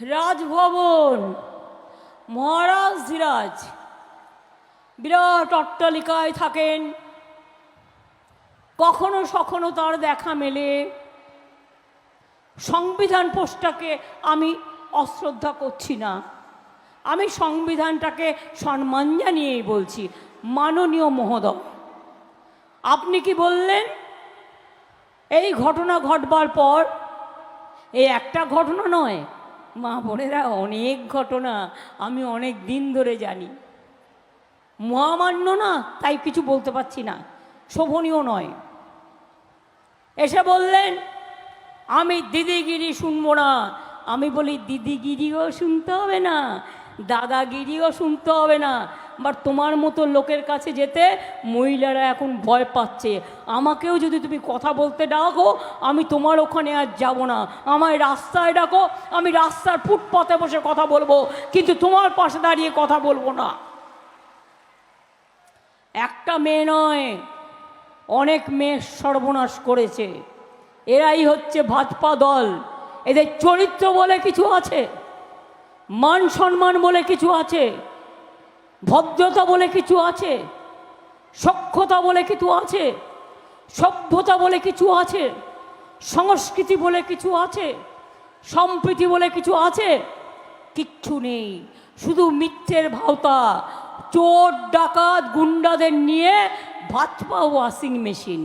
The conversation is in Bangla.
রাজভবন। মহারাজ ধীরাজ, বিরাট অট্টালিকায় থাকেন। কখনো সখনো তার দেখা মেলে। সংবিধান পোস্টটাকে আমি অশ্রদ্ধা করছি না। আমি সংবিধানটাকে সম্মান জানিয়েই বলছি। মাননীয় মহোদয়, আপনি কি বললেন? এই ঘটনা ঘটবার পর, এই একটা ঘটনা নয় মা বোনেরা, অনেক ঘটনা আমি অনেক দিন ধরে জানি। মহামান্য না, তাই কিছু বলতে পারছি না। শোভনীয় নয়। এসে বললেন, আমি দিদিগিরি শুনব না। আমি বলি, দিদিগিরিও শুনতে হবে না, দাদাগিরিও শুনতে হবে না। বাট তোমার মতো লোকের কাছে যেতে মহিলারা এখন ভয় পাচ্ছে। আমাকেও যদি তুমি কথা বলতে ডাকো, আমি তোমার ওখানে আর যাব না। আমায় রাস্তায় ডাকো, আমি রাস্তার ফুটপথে বসে কথা বলব, কিন্তু তোমার পাশে দাঁড়িয়ে কথা বলব না। একটা মেয়ে নয়, অনেক মেয়ে সর্বনাশ করেছে। এরাই হচ্ছে ভাজপা দল। এদের চরিত্র বলে কিছু আছে, মান সম্মান বলে কিছু আছে। ভদ্রতা বলে কিছু আছে? সক্ষতা বলে কিছু আছে? সভ্যতা বলে কিছু আছে? সংস্কৃতি বলে কিছু আছে? সম্প্রীতি বলে কিছু আছে? কিচ্ছু নেই। শুধু মিথ্যের ভাওতা। চোর, ডাকাত, গুন্ডাদের নিয়ে ভাজপা ওয়াশিং মেশিন